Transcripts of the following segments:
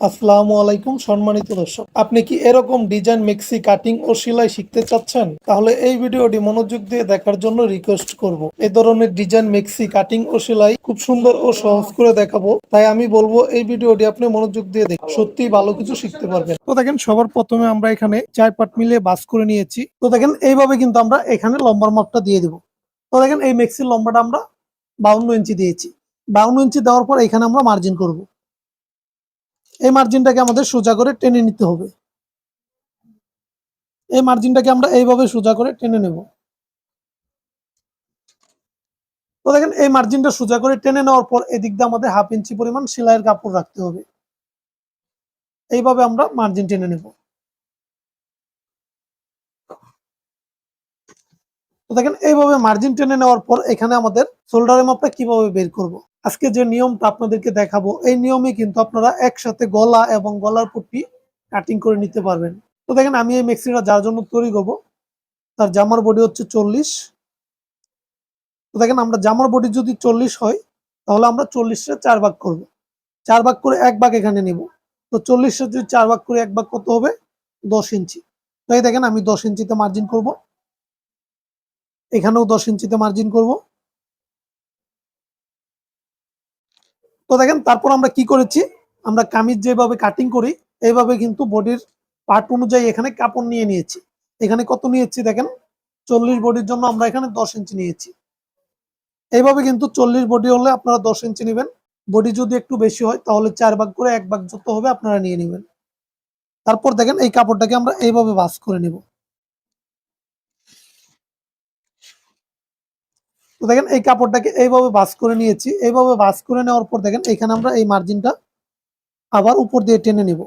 আসসালামু আলাইকুম, সম্মানিত দর্শক। আপনি কি এরকম ডিজাইন, মিক্সি, কাটিং ও সেলাই শিখতে চাচ্ছেন? তাহলে এই ভিডিওটি মনোযোগ দিয়ে দেখার জন্য রিকোয়েস্ট করব। এই ধরনের ডিজাইন, মিক্সি, কাটিং ও সেলাই খুব সুন্দর ও সহজ করে দেখাবো। তাই আমি বলব, এই ভিডিওটি আপনি মনোযোগ দিয়ে দেখুন। সত্যি ভালো কিছু শিখতে পারবেন। তো দেখেন, সবার প্রথমে আমরা এখানে চার পাট মিলিয়ে বাস করে নিয়েছি। তো দেখেন, এইভাবে কিন্তু আমরা এখানে লম্বার মাপটা দিয়ে দিব। তো দেখেন, এই মিক্সির লম্বাটা আমরা বাউন্ন ইঞ্চি দিয়েছি। বাউন্ন ইঞ্চি দেওয়ার পর এখানে আমরা মার্জিন করব। এই মার্জিনটাকে আমাদের সোজা করে টেনে নিতে হবে। এই মার্জিনটাকে আমরা এইভাবে সোজা করে টেনে নেব। তো দেখেন, এই মার্জিনটা সোজা করে টেনে নেওয়ার পর এদিক দিয়ে আমাদের হাফ ইঞ্চি পরিমাণ সেলাইয়ের কাপড় রাখতে হবে। এইভাবে আমরা মার্জিন টেনে নেব। তো দেখেন, এইভাবে মার্জিন টেনে নেওয়ার পর এখানে আমাদের শোল্ডারের মাপটা কীভাবে বের করব। আজকে যে নিয়মটা আপনাদেরকে দেখাবো, এই নিয়মে কিন্তু আপনারা একসাথে গলা এবং গলার পট্টি কাটিং করে নিতে পারবেন। তো দেখেন, আমি এই মেক্সিটা যার জন্য তৈরি করব, তার জামার বডি হচ্ছে চল্লিশ। তো দেখেন, আমরা জামার বডি যদি চল্লিশ হয়, তাহলে আমরা চল্লিশটা চার ভাগ করব। চার ভাগ করে এক ভাগ এখানে নিব। তো চল্লিশটা যদি চার ভাগ করে এক ভাগ কত হবে? দশ ইঞ্চি। তো এই দেখেন, আমি দশ ইঞ্চিতে মার্জিন করব। এখানেও দশ ইঞ্চিতে মার্জিন করব। তো দেখেন, তারপর আমরা কি করেছি? আমরা কামিজ যেভাবে কাটিং করি, এইভাবে কিন্তু বডির পার্ট অনুযায়ী এখানে কাপড় নিয়ে নিয়েছি। এখানে কত নিয়েছি দেখেন? চল্লিশ বডির জন্য আমরা এখানে দশ ইঞ্চি নিয়েছি। এইভাবে কিন্তু চল্লিশ বডি হলে আপনারা দশ ইঞ্চি নেবেন। বডি যদি একটু বেশি হয়, তাহলে চার ভাগ করে এক ভাগ যত হবে আপনারা নিয়ে নেবেন। তারপর দেখেন, এই কাপড়টাকে আমরা এইভাবে বাস করে নিব। তো দেখেন এই কাপড়টাকে এইভাবে বাস করে নিয়েছি। এইভাবে বাস করে নেওয়ার পর দেখেন এখানে আমরা এই মার্জিনটা আবার উপর দিয়ে টেনে নিব।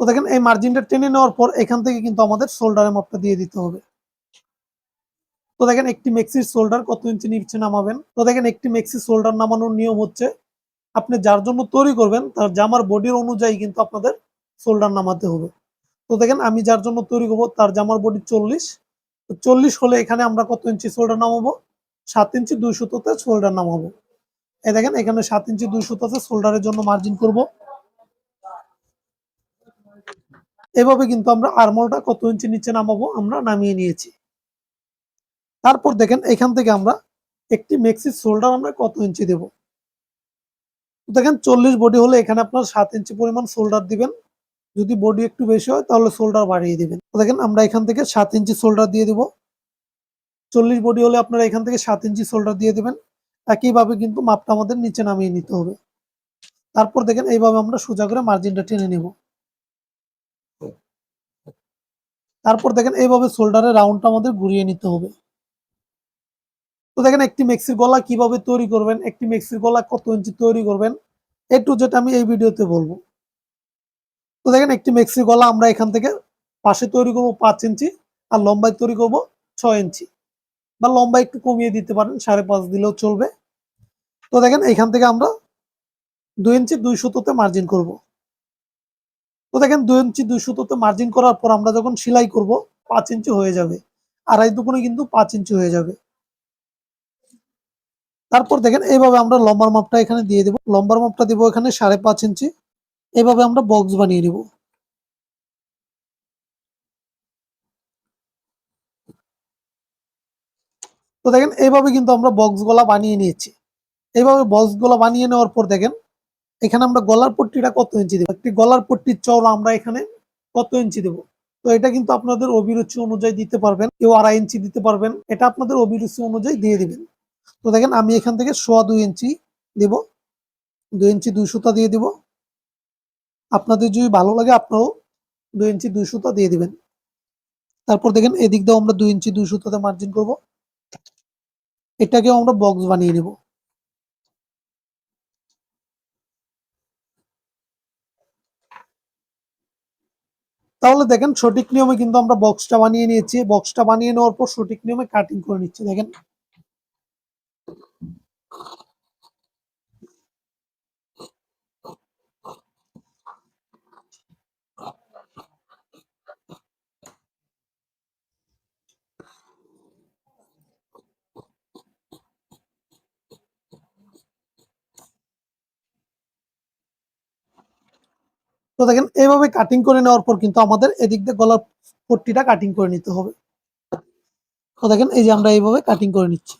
তো দেখেন এই মার্জিনটা টেনে নেওয়ার পর এখান থেকে কিন্তু আমাদের শোল্ডারের মাপটা দিয়ে দিতে হবে। তো দেখেন একটি মেক্সির শোল্ডার কত ইঞ্চি নিচে নামাবেন? তো দেখেন একটি মেক্সির শোল্ডার নামানোর নিয়ম হচ্ছে আপনি যার জন্য তৈরি করবেন, তার জামার বডির অনুযায়ী কিন্তু আপনাদের শোল্ডার নামাতে হবে। তো দেখেন, আমি যার জন্য তৈরি করব তার জামার বডি চল্লিশ চল্লিশ হলে এখানে আমরা কত ইঞ্চি শোল্ডার নামাবো? সাত ইঞ্চি দুই সুতোতে শোল্ডার নামাবো। এই দেখেন, এখানে সাত ইঞ্চি দুই সুতোতে শোল্ডারের জন্য মার্জিন করব। এভাবে কিন্তু আমরা আরমোলটা কত ইঞ্চি নিচে নামাবো আমরা নামিয়ে নিয়েছি। তারপর দেখেন, এখান থেকে আমরা একটি মেক্সির শোল্ডার আমরা কত ইঞ্চি দেব? দেখেন, চল্লিশ বডি হলে এখানে আপনার সাত ইঞ্চি পরিমাণ শোল্ডার দিবেন। যদি বডি একটু বেশি হয়, তাহলে শোল্ডার বাড়িয়ে দিবেন। দেখেন, আমরা এখান থেকে সাত ইঞ্চি শোল্ডার দিয়ে দিব। চল্লিশ বডি হলে আপনারা এখান থেকে সাত ইঞ্চি শোল্ডার দিয়ে দিবেন। একইভাবে কিন্তু মাপটা আমাদের নিচে নামিয়ে নিতে হবে। তারপর দেখেন, এইভাবে আমরা সোজা করে মার্জিনটা টেনে নেব। তারপর দেখেন, এইভাবে শোল্ডারের রাউন্ডটা আমাদের ঘুরিয়ে নিতে হবে। তো দেখেন, একটি মেক্সির গলা কীভাবে তৈরি করবেন, একটি মেক্সির গলা কত ইঞ্চি তৈরি করবেন, এ টু যেটা আমি এই ভিডিওতে বলব। তো দেখেন একটি মেক্সি গলা আমরা এখান থেকে পাশে তৈরি করব পাঁচ ইঞ্চি আর লম্বায় তৈরি করব ছয় ইঞ্চি বা লম্বা একটু কমিয়ে দিতে পারেন, সাড়ে পাঁচ দিলেও চলবে। তো দেখেন এখান থেকে আমরা দুই ইঞ্চি দুই সুতোতে মার্জিন করব। তো দেখেন দুই ইঞ্চি দুই সুতোতে মার্জিন করার পর আমরা যখন সেলাই করব, পাঁচ ইঞ্চি হয়ে যাবে। আড়াই দুগুণে কিন্তু পাঁচ ইঞ্চি হয়ে যাবে। তারপর দেখেন এইভাবে আমরা লম্বার মাপটা এখানে দিয়ে দেবো। লম্বার মাপটা দিব এখানে সাড়ে পাঁচ ইঞ্চি। এভাবে আমরা বক্স বানিয়ে নিব। তো দেখেন এইভাবে কিন্তু আমরা বক্স গলা বানিয়ে নিয়েছি। এইভাবে বক্স গলা বানিয়ে নেওয়ার পর দেখেন, এখানে আমরা গলার পট্টিটা কত ইঞ্চি দেবো? একটি গলার পট্টির চওড়া আমরা এখানে কত ইঞ্চি দেব? তো এটা কিন্তু আপনাদের অভিরুচি অনুযায়ী দিতে পারবেন, কেউ আড়াই ইঞ্চি দিতে পারবেন, এটা আপনাদের অভিরুচি অনুযায়ী দিয়ে দিবেন। তো দেখেন, আমি এখান থেকে সোয়া দুই ইঞ্চি দেব। দুই ইঞ্চি দুই সুতা দিয়ে দিব। আপনাদের যদি ভালো লাগে, আপনারাও দুই ইঞ্চি দুই সুতা দিয়ে দিবেন। তারপর দেখেন, এদিক দিয়েও আমরা দুই ইঞ্চি দুই সুতাতে মার্জিন করব। এটাকেও আমরা বক্স বানিয়ে নেব। তাহলে দেখেন, সঠিক নিয়মে কিন্তু আমরা বক্সটা বানিয়ে নিয়েছি। বক্সটা বানিয়ে নেওয়ার পর সঠিক নিয়মে কাটিং করে নিচ্ছি, দেখেন। তো দেখেন এইভাবে কাটিং করে নেওয়ার পর কিন্তু আমাদের এদিক দিয়ে গলার পট্টিটা কাটিং করে নিতে হবে। তো দেখেন, এই যে আমরা এইভাবে কাটিং করে নিচ্ছি।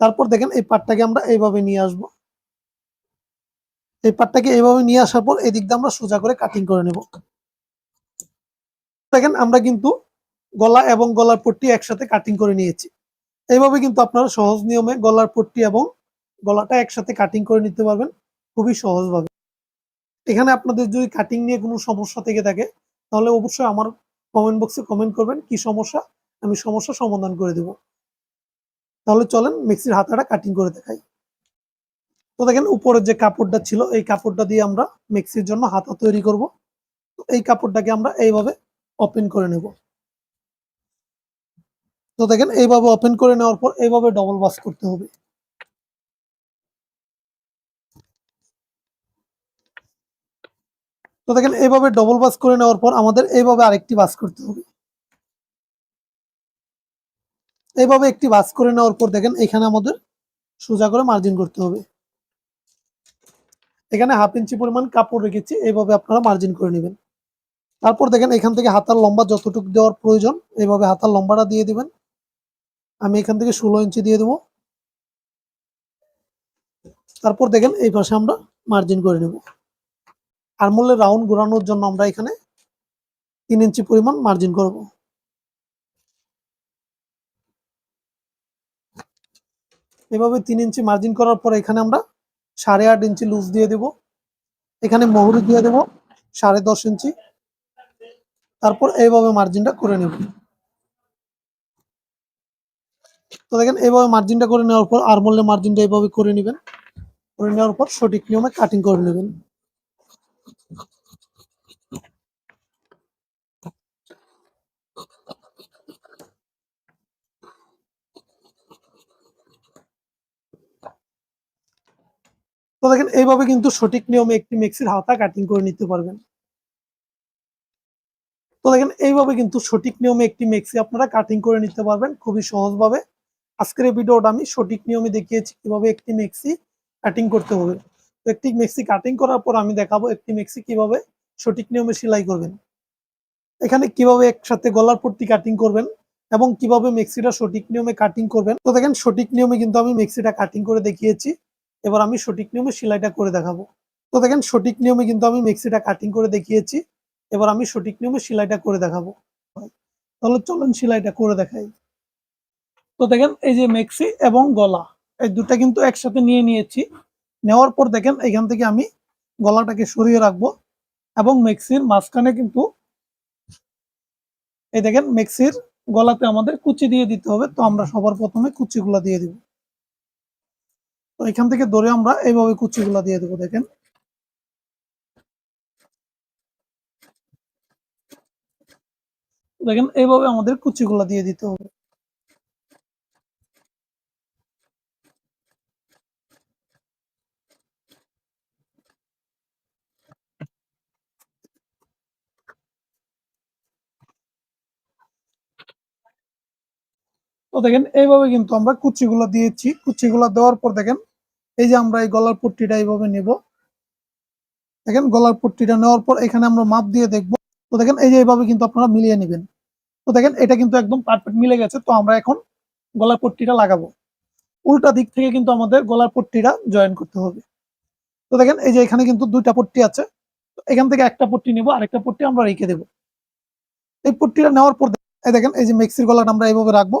তারপর দেখেন, এই পাটটাকে আমরা এইভাবে নিয়ে আসব। এই পাটটাকে এইভাবে নিয়ে আসার পর এদিক দিয়ে আমরা সোজা করে কাটিং করে নেব। দেখেন, আমরা কিন্তু গলা এবং গলার পট্টি একসাথে কাটিং করে নিয়েছি। এইভাবে কিন্তু আপনারা সহজ নিয়মে গলার পট্টি এবং গলাটা একসাথে কাটিং করে নিতে পারবেন। খুবই সহজভাবে। এখানে আপনাদের যদি কাটিং নিয়ে কোনো সমস্যা থেকে থাকে, তাহলে অবশ্যই আমার কমেন্ট বক্সে কমেন্ট করবেন, কি সমস্যা? আমি সমস্যা সমাধান করে দেব। তাহলে চলেন মিক্সির হাতাটা কাটিং করে দেখাই। তো দেখেন উপরের যে কাপড়টা ছিল, এই কাপড়টা দিয়ে আমরা মিক্সির জন্য হাতা তৈরি করব। তো এই কাপড়টাকে আমরা এইভাবে ওপেন করে নেব। তো দেখেন, এইভাবে ওপেন করে নেওয়ার পর এইভাবে ডবল বাস করতে হবে। তো দেখেন, এইভাবে ডবল বাস করে নেওয়ার পর আমাদের এইভাবে আরেকটি বাস করতে হবে। এইভাবে একটি বাস করে নেওয়ার পর দেখেন, এখানে আমাদের সোজা করে মার্জিন করতে হবে। এখানে হাফ ইঞ্চি পরিমাণ কাপড় রেখেছি, এইভাবে আপনারা মার্জিন করে নেবেন। তারপর দেখেন, এখান থেকে হাতার লম্বা যতটুকু দেওয়ার প্রয়োজন, এইভাবে হাতার লম্বাটা দিয়ে দিবেন। আমি এখান থেকে ষোলো ইঞ্চি দিয়ে দেবো। তারপর দেখেন এই পাশে আমরা মার্জিন করে নেব। আরমোলে রাউন্ড ঘোরানোর জন্য আমরা এখানে তিন ইঞ্চি পরিমাণ মার্জিন করব। এভাবে তিন ইঞ্চি মার্জিন করার পর এখানে আমরা সাড়ে আট ইঞ্চি লুজ দিয়ে দেব। এখানে মহুরি দিয়ে দেব সাড়ে দশ ইঞ্চি। তারপর এইভাবে মার্জিনটা করে নেব। তো দেখেন এইভাবে মার্জিনটা করে নেওয়ার পর আরমোলে মার্জিনটা এইভাবে করে নেবেন। করে নেওয়ার পর সঠিক নিয়মে কাটিং করে নেবেন। তো দেখেন, এইভাবে কিন্তু সঠিক নিয়মে একটি মিক্সির হাতা কাটিং করে নিতে পারবেন। তো দেখেন, এইভাবে কিন্তু সঠিক নিয়মে একটি মিক্সি আপনারা কাটিং করে নিতে পারবেন খুবই সহজভাবে। আজকের ভিডিওটা আমি সঠিক নিয়মে দেখিয়েছি, কীভাবে একটি মেক্সি কাটিং করতে হবে। তো একটি মেক্সি কাটিং করার পর আমি দেখাবো একটি মেক্সি কীভাবে সঠিক নিয়মে সেলাই করবেন। এখানে কীভাবে একসাথে গলার পট্টি কাটিং করবেন এবং কীভাবে মেক্সিটা সঠিক নিয়মে কাটিং করবেন। তো দেখেন, সঠিক নিয়মে কিন্তু আমি মেক্সিটা কাটিং করে দেখিয়েছি। এবার আমি সঠিক নিয়মে সেলাইটা করে দেখাবো। তো দেখেন, সঠিক নিয়মে কিন্তু আমি মেক্সিটা কাটিং করে দেখিয়েছি। এবার আমি সঠিক নিয়মে সেলাইটা করে দেখাবো। তাহলে চলুন সেলাইটা করে দেখাই। তো দেখেন এই যে মেক্সি এবং গলা, এই দুটা কিন্তু একসাথে নিয়ে নিয়েছি। নেওয়ার পর দেখেন এখান থেকে আমি গলাটাকে সরিয়ে রাখব এবং মেক্সির মাঝখানে কিন্তু এই দেখেন মেক্সির গলাতে আমাদের কুচি দিয়ে দিতে হবে, তো আমরা সবার প্রথমে কুচিগুলা দিয়ে দিব। তো এখান থেকে ধরে আমরা এইভাবে কুচিগুলা দিয়ে দেবো, দেখেন। দেখেন এইভাবে আমাদের কুচিগুলা দিয়ে দিতে হবে। তো দেখেন, এইভাবে কিন্তু আমরা কুচিগুলো দিয়েছি। কুচিগুলো দেওয়ার পর দেখেন, এই যে আমরা এই গলার পট্টিটা এইভাবে নেব। দেখেন, গলার পট্টিটা নেওয়ার পর এখানে আমরা মাপ দিয়ে দেখব। তো দেখেন, এই যে এইভাবে কিন্তু আপনারা মিলিয়ে নেবেন। তো দেখেন, এটা কিন্তু একদম পারফেক্ট মিলে গেছে। তো আমরা এখন গলার পট্টিটা লাগাবো। উল্টা দিক থেকে কিন্তু আমাদের গলার পট্টিটা জয়েন করতে হবে। তো দেখেন, এই যে এখানে কিন্তু দুইটা পট্টি আছে। তো এখান থেকে একটা পট্টি নেব, আরেকটা পট্টি আমরা রেখে দেব। এই পট্টিটা নেওয়ার পর এই দেখেন, এই যে মেক্সির গলাটা আমরা এইভাবে রাখব।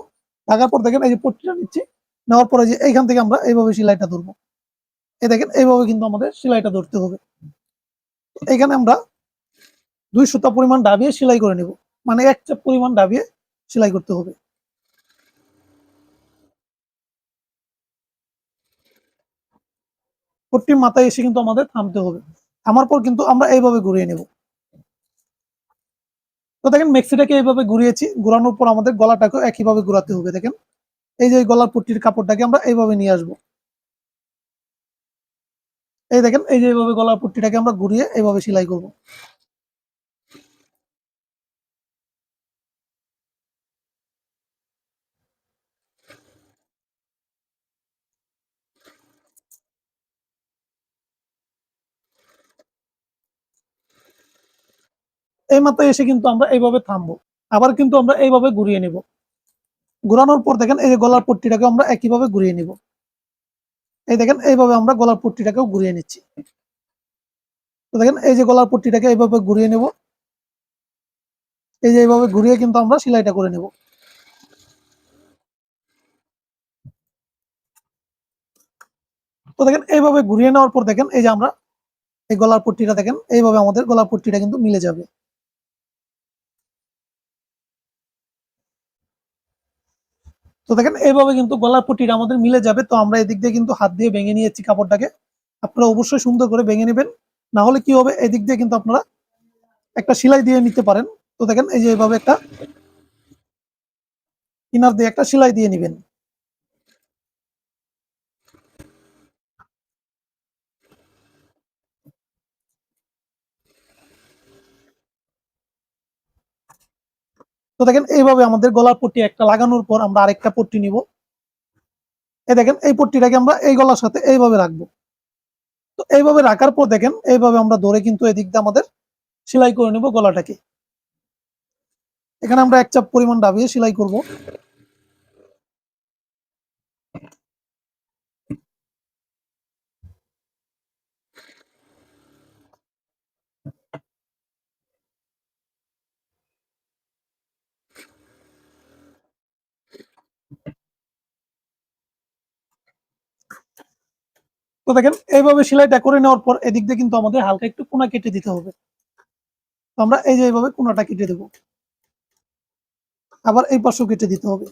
রাখার পর দেখেন এই যে পট্টিটা নিচ্ছি, নেওয়ার পরে যে এইখান থেকে আমরা এইভাবে সেলাইটা ধরবো। এই দেখেন, এইভাবে কিন্তু আমাদের সেলাইটা ধরতে হবে। এখানে আমরা দুই সুতা পরিমাণ ডাবিয়ে সেলাই করে নেব। মানে এক চাপ পরিমাণ ডাবিয়ে সেলাই করতে হবে। পট্টির মাথায় এসে কিন্তু আমাদের থামতে হবে। থামার পর কিন্তু আমরা এইভাবে ঘুরিয়ে নেব। তো দেখেন মেক্সিটাকে এইভাবে ঘুরিয়েছি, ঘুরানোর পর আমাদের গলাটাকেও একইভাবে ঘুরাতে হবে, দেখেন। এই যে গলার পট্টির কাপড়টাকে আমরা এইভাবে নিয়ে আসব। এই দেখেন, এই যে এইভাবে গলার পট্টিটাকে আমরা ঘুরিয়ে এইভাবে সেলাই করব। এই মাথায় এসে কিন্তু আমরা এইভাবে থামবো। আবার কিন্তু আমরা এইভাবে ঘুরিয়ে নিব। ঘোরানোর পর দেখেন এই যে গলার পট্টিটাকে আমরা একইভাবে ঘুরিয়ে নিব। এই দেখেন এইভাবে আমরা গলার পট্টিটাকেও ঘুরিয়ে নিচ্ছি। তো দেখেন এই যে গলার পট্টিটাকে এইভাবে ঘুরিয়ে নেব। এই যে এইভাবে ঘুরিয়ে কিন্তু আমরা সেলাইটা করে নেব। তো দেখেন এইভাবে ঘুরিয়ে নেওয়ার পর দেখেন এই যে আমরা এই গলার পট্টিটা দেখেন, এইভাবে আমাদের গলার পট্টিটা কিন্তু মিলে যাবে। তো দেখেন এইভাবে কিন্তু গলার পুটির আমাদের মিলে যাবে। তো আমরা এদিক দিয়ে কিন্তু হাত দিয়ে ভেঙে নিয়েছি কাপড়টাকে। আপনারা অবশ্যই সুন্দর করে ভেঙে নেবেন। না হলে কি হবে, এদিক দিয়ে কিন্তু আপনারা একটা সেলাই দিয়ে নিতে পারেন। তো দেখেন, এই যে এইভাবে একটা কিনার দিয়ে একটা সেলাই দিয়ে নেবেন। তো দেখেন, এইভাবে আমাদের গলার পট্টি একটা লাগানোর পর আমরা আরেকটা পট্টি নিব। এই দেখেন, এই পট্টিটাকে আমরা এই গলার সাথে এইভাবে রাখব। তো এইভাবে রাখার পর দেখেন, এইভাবে আমরা ধরে কিন্তু এদিক দিয়ে আমাদের সেলাই করে নেব গলাটাকে। এখানে আমরা এক চাপ পরিমাণ ডাবিয়ে সেলাই করব। তো দেখেন, এইভাবে সেলাইটা করে নেওয়ার পর এদিক দিয়ে কিন্তু আমাদের হালকা একটু কোনা কেটে দিতে হবে। তো আমরা এই যে এইভাবে কোনাটা কেটে দেব। আবার এই পাশেও কেটে দিতে হবে।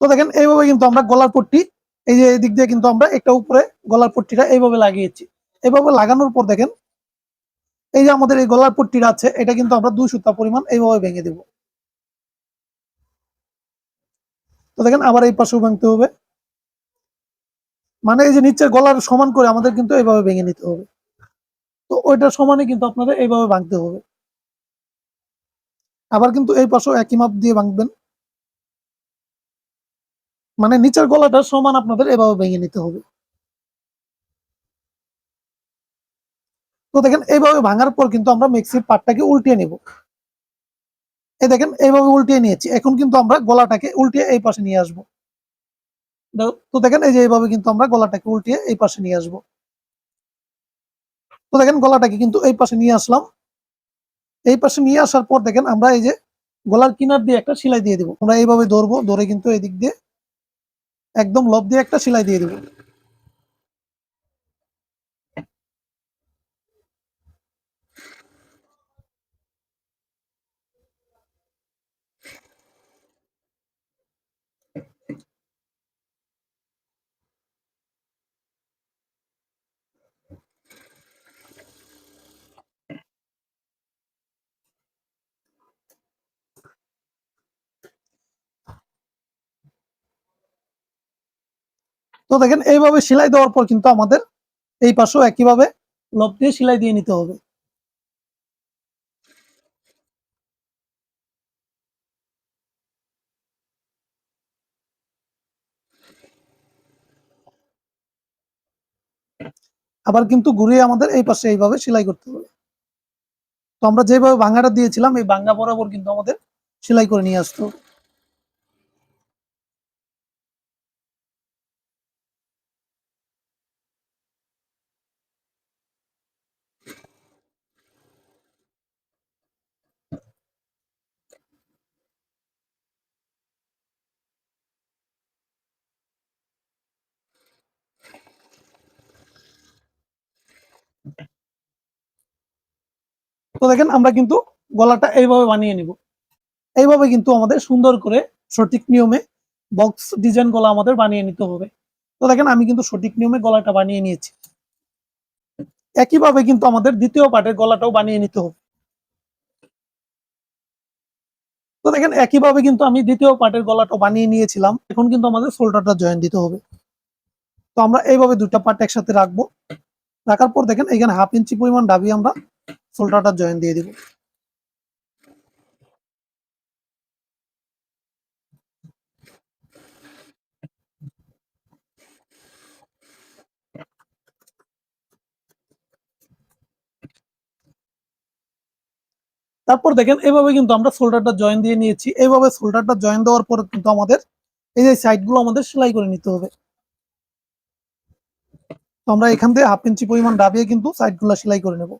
তো দেখেন, এইভাবে কিন্তু আমরা গলার পট্টি, এই যে এদিক দিয়ে কিন্তু আমরা একটা উপরে গলার পট্টিটা এইভাবে লাগিয়েছি। এইভাবে লাগানোর পর দেখেন, এই যে আমাদের এই গলার পট্টিটা আছে, এটা কিন্তু আমরা দুই সুতা পরিমাণ এইভাবে ভেঙে দেব। তো দেখেন আবার এই পাশেও ভাঙতে হবে। মানে এই যে নিচের গলার সমান করে আমাদের কিন্তু এইভাবে ভেঙে নিতে হবে। তো ওইটার সমানে কিন্তু আপনাদের এইভাবে ভাঙতে হবে। আবার কিন্তু এই পাশেও একই মাপ দিয়ে ভাঙবেন। মানে নিচের গলাটা সমান আপনাদের এভাবে ভেঙে নিতে হবে। তো দেখেন এইভাবে ভাঙার পর কিন্তু আমরা মিক্সির পাটটাকে উল্টিয়ে নেব। এই দেখেন, এইভাবে উল্টিয়ে নিয়েছি। এখন কিন্তু আমরা গলাটাকে উল্টিয়ে এই পাশে নিয়ে আসব। তো দেখেন, এই যে এইভাবে কিন্তু আমরা গলাটাকে উল্টিয়ে এই পাশে নিয়ে আসব। তো দেখেন, গলাটাকে কিন্তু এই পাশে নিয়ে আসলাম। এই পাশে নিয়ে আসার পর দেখেন, আমরা এই যে গলার কিনার দিয়ে একটা সেলাই দিয়ে দেবো। আমরা এইভাবে ধরবো, ধরে কিন্তু এই দিক দিয়ে একদম লব দিয়ে একটা সেলাই দিয়ে দেবো। তো দেখেন, এইভাবে সেলাই দেওয়ার পর কিন্তু আমাদের এই পাশেও একইভাবে লব দিয়ে সেলাই দিয়ে নিতে হবে। আবার কিন্তু ঘুরিয়ে আমাদের এই পাশে এইভাবে সেলাই করতে হবে। তো আমরা যেভাবে ভাঙ্গাটা দিয়েছিলাম, এই ভাঙ্গা বরাবর কিন্তু আমাদের সেলাই করে নিয়ে আসতে হবে। তো দেখেন আমরা কিন্তু গলাটা এইভাবে বানিয়ে নিব। এইভাবে কিন্তু আমাদের সুন্দর করে সঠিক নিয়মে বক্স ডিজাইন গলা আমাদের বানিয়ে নিতে হবে। তো দেখেন আমি কিন্তু সঠিক নিয়মে গলাটা বানিয়ে নিয়েছি। একইভাবে কিন্তু আমাদের দ্বিতীয় পার্টের গলাটাও বানিয়ে নিতে হবে। তো দেখেন একইভাবে কিন্তু আমি দ্বিতীয় পার্টের গলাটা বানিয়ে নিয়েছিলাম। এখন কিন্তু আমাদের শোল্ডারটা জয়েন দিতে হবে। তো আমরা এইভাবে দুটা পার্ট একসাথে রাখব। রাখার পর দেখেন এখানে হাফ ইঞ্চি পরিমাণ ডাবি আমরা ফুলটাটা জয়েন দিয়ে দিব। তারপর দেখেন, এভাবে কিন্তু আমরা সোল্ডারটা জয়েন দিয়ে নিয়েছি। এইভাবে শোল্ডারটা জয়েন দেওয়ার পর কিন্তু আমাদের এই যে সাইডগুলো আমাদের সেলাই করে নিতে হবে। তো আমরা এখান থেকে হাফ ইঞ্চি পরিমাণ ডাবিয়ে কিন্তু সাইডগুলো সেলাই করে নেব।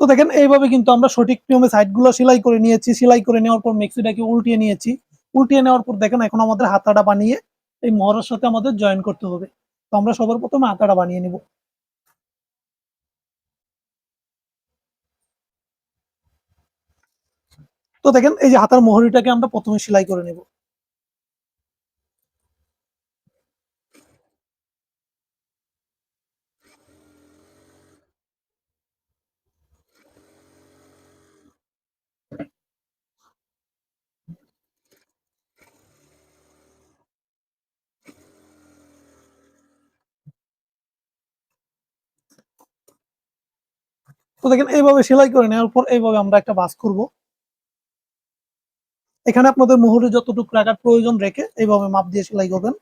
তো দেখেন, এইভাবে কিন্তু আমরা সঠিক নিয়মে সাইডগুলো সেলাই করে নিয়েছি, সেলাই করে নেওয়ার পর মেক্সিটাকে উল্টিয়ে নিয়েছি। উল্টিয়ে নেওয়ার পর দেখেন, এখন আমাদের হাতাটা বানিয়ে এই মহড়ার সাথে আমাদের জয়েন করতে হবে। তো আমরা সবার প্রথমে হাতাটা বানিয়ে নিব। তো দেখেন, এই যে হাতার মোহরিটাকে আমরা প্রথমে সেলাই করে নেব। তো দেখেন, এইভাবে সেলাই করে নেওয়ার পর এইভাবে আমরা একটা বাস করব। এখানে আপনাদের মোহরে যতটুকু রাখার প্রয়োজন রেখে এইভাবে মাপ দিয়ে সেলাই করবেন।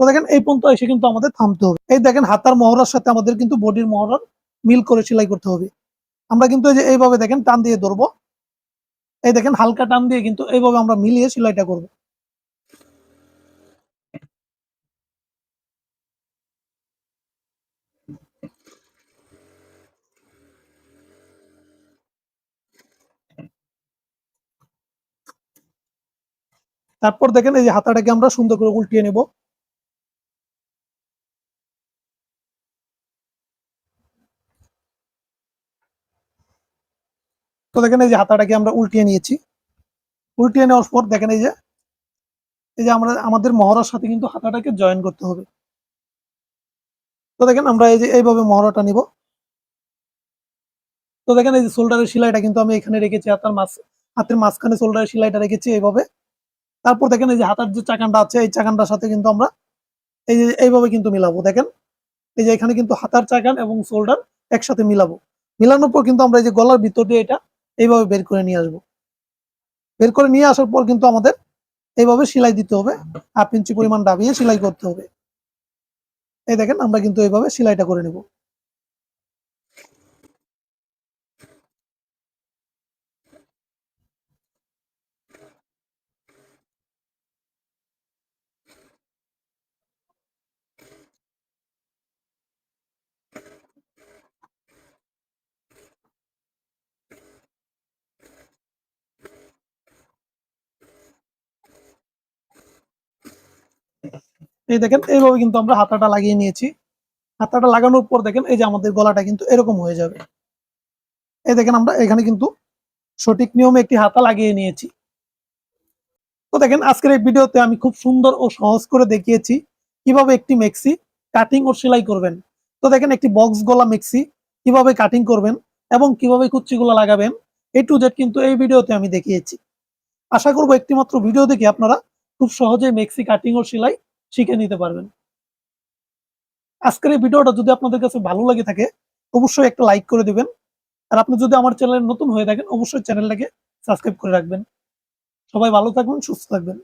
তো দেখেন, এই পর্যন্ত এসে কিন্তু আমাদের থামতে হবে। এই দেখেন, হাতার মহড়ার সাথে আমাদের কিন্তু বডির মহড়ার মিল করে সেলাই করতে হবে। আমরা কিন্তু এইভাবে দেখেন, টান দিয়ে ধরবো। এই দেখেন, হালকা টান দিয়ে কিন্তু এইভাবে আমরা মিলিয়ে সেলাইটা করব। তারপর দেখেন এই যে হাতাটাকে আমরা সুন্দর করে উল্টিয়ে নেব। তো দেখেন এই যে হাতাটাকে আমরা উল্টিয়ে নিয়েছি। উল্টিয়ে নেওয়ার পর দেখেন এই যে এই যে আমরা, আমাদের মহড়ার সাথে কিন্তু হাতাটাকে জয়েন করতে হবে। তো দেখেন আমরা এই যে এইভাবে মহড়াটা নিব। তো দেখেন এই যে শোল্ডারের সেলাইটা কিন্তু আমি এখানে রেখেছি, হাতার মাছ হাতের মাঝখানে শোল্ডারের সেলাইটা রেখেছি এইভাবে। তারপর দেখেন এই যে হাতার যে চাকানটা আছে, এই চাকানটার সাথে কিন্তু আমরা এই যে এইভাবে কিন্তু মিলাবো, দেখেন। এই যে এখানে কিন্তু হাতার চাকান এবং শোল্ডার একসাথে মিলাবো। মিলানোর পর কিন্তু আমরা এই যে গলার ভিতর দিয়ে এটা এইভাবে বের করে নিয়ে আসব। বের করে নিয়ে আসার পর কিন্তু আমাদের এইভাবে সেলাই দিতে হবে। হাফ ইঞ্চি পরিমাণ ডাবিয়ে সেলাই করতে হবে। এই দেখেন, আমরা কিন্তু এইভাবে সেলাইটা করে নেব। এই দেখেন, এইভাবে কিন্তু আমরা হাতাটা লাগিয়ে নিয়েছি। হাতাটা লাগানোর পর দেখেন, এই যে আমাদের গলাটা কিন্তু এরকম হয়ে যাবে। এই দেখেন, আমরা এখানে কিন্তু সঠিক নিয়মে একটি হাতা লাগিয়ে নিয়েছি। তো দেখেন, আজকের এই ভিডিওতে আমি খুব সুন্দর ও সহজ করে দেখিয়েছি কীভাবে একটি মেক্সি কাটিং ও সেলাই করবেন। তো দেখেন, একটি বক্স গলা মেক্সি কীভাবে কাটিং করবেন এবং কীভাবে কুচ্ছিগুলো লাগাবেন, এ টু জেড কিন্তু এই ভিডিওতে আমি দেখিয়েছি। আশা করব একটি মাত্র ভিডিও দেখে আপনারা খুব সহজে মেক্সি কাটিং ও সেলাই শিখে নিতে পারবেন। আজকের এই ভিডিওটা যদি আপনাদের কাছে ভালো লাগে থাকে, অবশ্যই একটা লাইক করে দিবেন। আর আপনি যদি আমার চ্যানেলে নতুন হয়ে থাকেন, অবশ্যই চ্যানেলটাকে সাবস্ক্রাইব করে রাখবেন। সবাই ভালো থাকবেন, সুস্থ থাকবেন।